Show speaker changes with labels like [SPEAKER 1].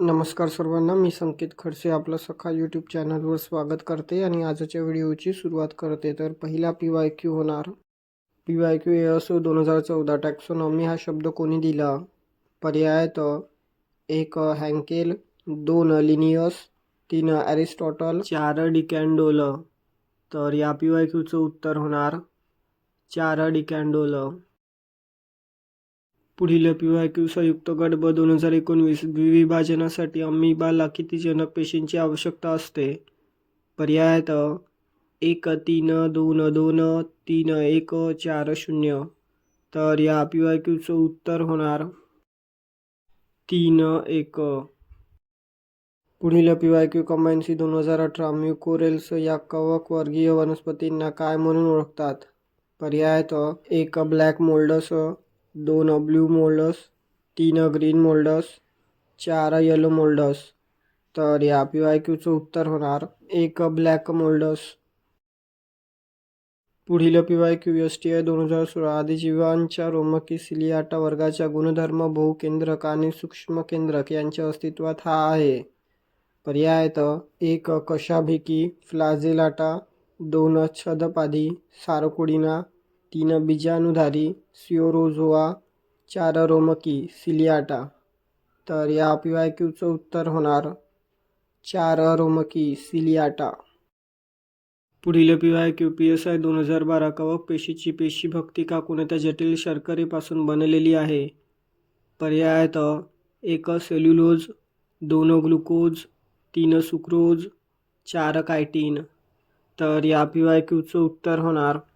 [SPEAKER 1] नमस्कार सर्वांना मी संकेत खडसे आपलं सखा यूट्यूब चॅनलवर स्वागत करते आणि आजच्या व्हिडिओची सुरुवात करते. तर पहिला पी वाय क्यू होणार. पी वाय क्यू ए असो दोन हजार चौदा टॅक्सोनॉमी हा शब्द कोणी दिला? पर्यायात एक हँकेल दोन लिनियस तीन ॲरिस्टॉटल चार डिकॅन्डोल. तर या पी वाय क्यूचं उत्तर होणार. चार डिकॅन्डोल. पुढील पी वाय क्यू संयुक्त गट ब दोन हजार एकोणवीस विभाजनासाठी अमिबाला किती जनक पेशींची आवश्यकता असते? पर्यायात एक तीन दोन दोन तीन एक चार शून्य. तर या पी वाय क्यूचं उत्तर होणार तीन एक. पुढील पी वाय क्यू कंबाईनसी दोन हजार अठरा. म्युकोरेल्स या कवक वर्गीय वनस्पतींना काय म्हणून ओळखतात? पर्यायात एक ब्लॅक मोल्डस दोन ब्ल्यू मोल्डस तीन ग्रीन मोल्डस चार येलो मोल्डस तर या पी वाय क्यूचं उत्तर होणार एक ब्लॅक मोल्डस पुढील P Y Q S T I दोन हजार सोळा आदिजीवांच्या रोमकी सिलियाटा वर्गाच्या गुणधर्म बहुकेंद्रक आणि सूक्ष्म केंद्रक यांच्या अस्तित्वात हा आहे. पर्यायत एक कशाभिकी फ्लाझेलाटा दोन छदपादी सारकोडिना तीन बीजाणुधारी सिओरोझोआ चार रोमकी सिलियाटा. तर या पी वाय क्यूचं उत्तर होणार चार रोमकी सिलियाटा. पुढील P Y Q P S I दोन हजार बारा कवक पेशीची पेशी भक्ती का कोणत्या जटिल शर्करेपासून बनलेली आहे. पर्यायात एक सेल्युलोज दोन ग्लुकोज तीन सुक्रोज चार कायटीन. तर या पी वाय क्यूचं उत्तर होणार